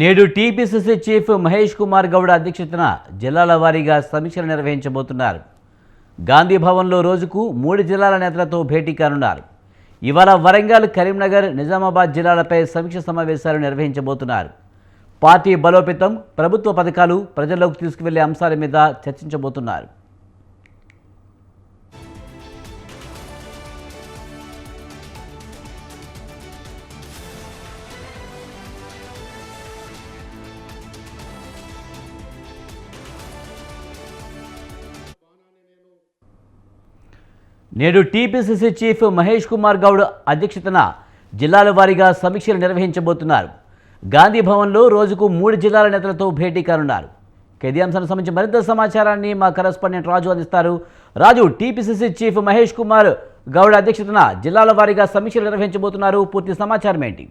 నేడు TPCC chief Mahesh Kumar Goud అధ్యక్షతన జిల్లాల వారీగా సమీక్షలు నిర్వహించబోతున్నారు. గాంధీ భవన్లో రోజుకు మూడు జిల్లాల నేతలతో భేటీ కానున్నారు. ఇవాళ వరంగల్ కరీంనగర్ నిజామాబాద్ జిల్లాలపై సమీక్ష సమావేశాలు నిర్వహించబోతున్నారు. పార్టీ బలోపేతం ప్రభుత్వ పథకాలు ప్రజల్లోకి తీసుకువెళ్ళే అంశాల మీద చర్చించబోతున్నారు. నేడు టీపీసీసీ చీఫ్ మహేష్ కుమార్ గౌడ్ అధ్యక్షతన జిల్లాల వారీగా సమీక్షలు నిర్వహించబోతున్నారు. గాంధీ భవన్లో రోజుకు మూడు జిల్లాల నేతలతో భేటీ కానున్నారు. ఇక సంబంధించి మరింత సమాచారాన్ని మా కరస్పాండెంట్ రాజు అందిస్తారు. రాజు టీపీసీసీ చీఫ్ మహేష్ కుమార్ గౌడ్ అధ్యక్షతన జిల్లాల వారీగా సమీక్షలు నిర్వహించబోతున్నారు. పూర్తి సమాచారం ఏంటి?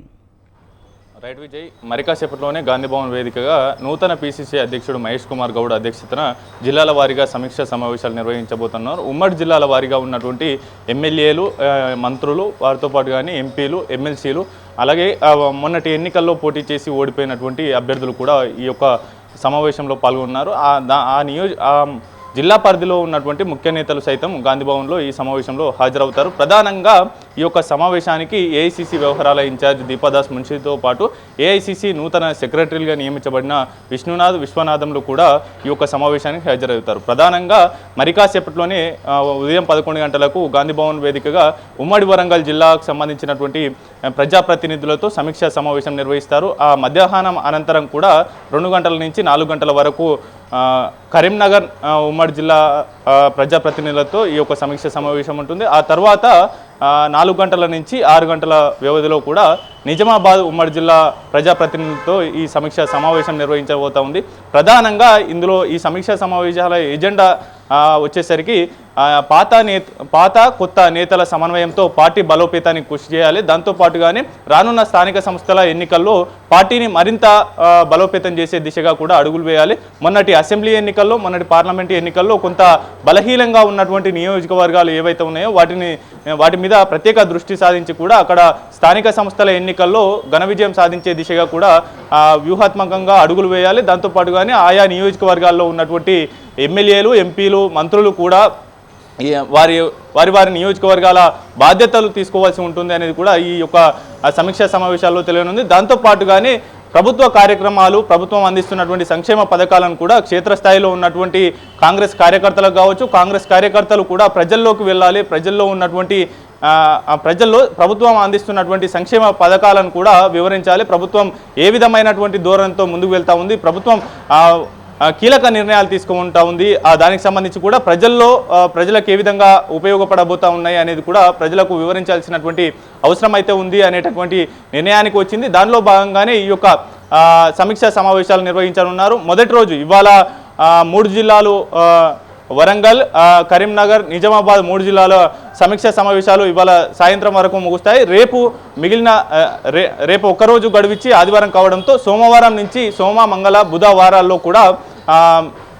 రైట్ విజయ్ మరికాసేపట్లోనే గాంధీ భవన్ వేదికగా నూతన పీసీసీ అధ్యక్షుడు మహేష్ కుమార్ గౌడ్ అధ్యక్షతన జిల్లాల వారీగా సమీక్ష సమావేశాలు నిర్వహించబోతున్నారు. ఉమ్మడి జిల్లాల వారీగా ఉన్నటువంటి ఎమ్మెల్యేలు మంత్రులు వారితో పాటు కానీ ఎంపీలు ఎమ్మెల్సీలు అలాగే మొన్నటి ఎన్నికల్లో పోటీ చేసి ఓడిపోయినటువంటి అభ్యర్థులు కూడా ఈ యొక్క సమావేశంలో పాల్గొన్నారు. ఆ ఆ నియోజ ఆ జిల్లా పరిధిలో ఉన్నటువంటి ముఖ్య నేతలు సైతం గాంధీ భవన్లో ఈ సమావేశంలో హాజరవుతారు. ప్రధానంగా ఈ యొక్క సమావేశానికి ఏఐసిసి వ్యవహారాల ఇన్ఛార్జ్ దీపాదాస్ మున్షితో పాటు ఏఐసిసి నూతన సెక్రటరీగా నియమించబడిన విష్ణునాథ్ విశ్వనాథంలు కూడా ఈ యొక్క సమావేశానికి హాజరవుతారు. ప్రధానంగా మరికాసేపట్లోనే ఉదయం పదకొండు గంటలకు గాంధీ భవన్ వేదికగా ఉమ్మడి వరంగల్ జిల్లాకు సంబంధించినటువంటి ప్రజాప్రతినిధులతో సమీక్షా సమావేశం నిర్వహిస్తారు. ఆ మధ్యాహ్నం అనంతరం కూడా రెండు గంటల నుంచి నాలుగు గంటల వరకు కరీంనగర్ ఉమ్మడి జిల్లా ప్రజాప్రతినిధులతో ఈ యొక్క సమీక్ష సమావేశం ఉంటుంది. ఆ తర్వాత నాలుగు గంటల నుంచి ఆరు గంటల వ్యవధిలో కూడా నిజామాబాద్ ఉమ్మడి జిల్లా ప్రజాప్రతినిధులతో ఈ సమీక్ష సమావేశం నిర్వహించబోతా ఉంది. ప్రధానంగా ఇందులో ఈ సమీక్షా సమావేశాల ఎజెండా వచ్చేసరికి పాత నేత పాత కొత్త నేతల సమన్వయంతో పార్టీ బలోపేతానికి కృషి చేయాలి. దాంతోపాటుగానే రానున్న స్థానిక సంస్థల ఎన్నికల్లో పార్టీని మరింత బలోపేతం చేసే దిశగా కూడా అడుగులు వేయాలి. మొన్నటి అసెంబ్లీ ఎన్నికల్లో మొన్నటి పార్లమెంట్ ఎన్నికల్లో కొంత బలహీనంగా ఉన్నటువంటి నియోజకవర్గాలు ఏవైతే ఉన్నాయో వాటిని వాటి మీద ప్రత్యేక దృష్టి సాధించి కూడా అక్కడ స్థానిక సంస్థల ఎన్నికల్లో ఘన విజయం సాధించే దిశగా కూడా వ్యూహాత్మకంగా అడుగులు వేయాలి. దాంతోపాటుగానే ఆయా నియోజకవర్గాల్లో ఉన్నటువంటి ఎమ్మెల్యేలు ఎంపీలు మంత్రులు కూడా వారి వారి వారి నియోజకవర్గాల బాధ్యతలు తీసుకోవాల్సి ఉంటుంది అనేది కూడా ఈ యొక్క సమీక్షా సమావేశాల్లో తెలియనుంది. దాంతోపాటుగానే ప్రభుత్వ కార్యక్రమాలు ప్రభుత్వం అందిస్తున్నటువంటి సంక్షేమ పథకాలను కూడా క్షేత్రస్థాయిలో ఉన్నటువంటి కాంగ్రెస్ కార్యకర్తలకు కావచ్చు కాంగ్రెస్ కార్యకర్తలు కూడా ప్రజల్లోకి వెళ్ళాలి. ప్రజల్లో ఉన్నటువంటి ప్రజల్లో ప్రభుత్వం అందిస్తున్నటువంటి సంక్షేమ పథకాలను కూడా వివరించాలి. ప్రభుత్వం ఏ విధమైనటువంటి ధోరణితో ముందుకు వెళ్తా ఉంది? ప్రభుత్వం కీలక నిర్ణయాలు తీసుకుంటా ఉంది. ఆ దానికి సంబంధించి కూడా ప్రజల్లో ప్రజలకు ఏ విధంగా ఉపయోగపడబోతా ఉన్నాయి అనేది కూడా ప్రజలకు వివరించాల్సినటువంటి అవసరం అయితే ఉంది అనేటటువంటి నిర్ణయానికి వచ్చింది. దానిలో భాగంగానే ఈ యొక్క సమీక్షా సమావేశాలు నిర్వహించనున్నారు. మొదటి రోజు ఇవాళ మూడు జిల్లాలు వరంగల్ కరీంనగర్ నిజామాబాద్ మూడు జిల్లాల సమీక్షా సమావేశాలు ఇవాళ సాయంత్రం వరకు ముగుస్తాయి. రేపు మిగిలిన రే రేపు ఒక్కరోజు గడువిచ్చి ఆదివారం కావడంతో సోమవారం నుంచి సోమ మంగళ బుధ వారాల్లో కూడా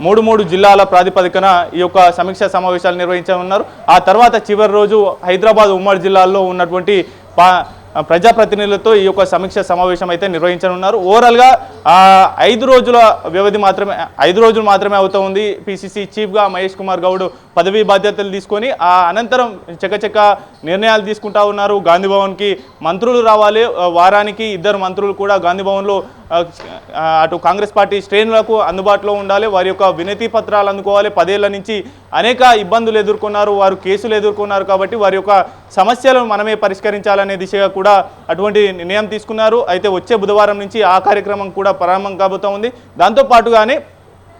మూడు మూడు జిల్లాల ప్రాతిపదికన ఈ యొక్క సమీక్షా సమావేశాలు నిర్వహించనున్నారు. ఆ తర్వాత చివరి రోజు హైదరాబాద్ ఉమ్మడి జిల్లాల్లో ఉన్నటువంటి పా ప్రజాప్రతినిధులతో ఈ యొక్క సమీక్ష సమావేశం అయితే నిర్వహించనున్నారు. ఓవరాల్గా ఐదు రోజుల వ్యవధి మాత్రమే ఐదు రోజులు మాత్రమే అవుతూ ఉంది. పిసిసి చీఫ్గా మహేష్ కుమార్ గౌడ్ పదవీ బాధ్యతలు తీసుకొని ఆ అనంతరం చకచక నిర్ణయాలు తీసుకుంటా ఉన్నారు. గాంధీ భవన్కి మంత్రులు రావాలి. వారానికి ఇద్దరు మంత్రులు కూడా గాంధీ భవన్లో అటు కాంగ్రెస్ పార్టీ శ్రేణులకు అందుబాటులో ఉండాలి. వారి యొక్క వినతి పత్రాలు అందుకోవాలి. పదేళ్ళ నుంచి అనేక ఇబ్బందులు ఎదుర్కొన్నారు. వారు కేసులు ఎదుర్కొన్నారు కాబట్టి వారి యొక్క సమస్యలను మనమే పరిష్కరించాలనే దిశగా కూడా కూడా అటువంటి నిర్ణయం తీసుకున్నారు. అయితే వచ్చే బుధవారం నుంచి ఆ కార్యక్రమం కూడా ప్రారంభం కాబోతా ఉంది. దాంతోపాటుగానే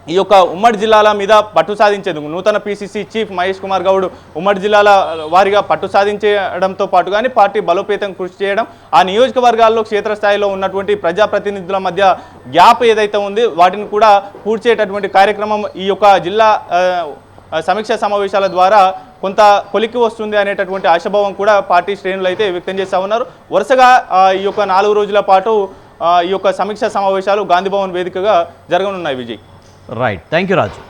ఈ యొక్క ఉమ్మడి జిల్లాల మీద పట్టు సాధించేందుకు నూతన పీసీసీ చీఫ్ మహేష్ కుమార్ గౌడ్ ఉమ్మడి జిల్లాల వారిగా పట్టు సాధించడంతో పాటుగానే పార్టీ బలోపేతం కృషి చేయడం ఆ నియోజకవర్గాల్లో క్షేత్రస్థాయిలో ఉన్నటువంటి ప్రజాప్రతినిధుల మధ్య గ్యాప్ ఏదైతే ఉంది వాటిని కూడా పూడ్చేటటువంటి కార్యక్రమం ఈ యొక్క జిల్లా సమీక్షా సమావేశాల ద్వారా కొంత కొలిక్కి వస్తుంది అనేటటువంటి ఆశాభావం కూడా పార్టీ శ్రేణులు అయితే వ్యక్తం చేస్తూ ఉన్నారు. వరుసగా ఈ యొక్క నాలుగు రోజుల పాటు ఈ యొక్క సమీక్షా సమావేశాలు గాంధీభవన్ వేదికగా జరగనున్నాయి Vijay. Right thank you Raju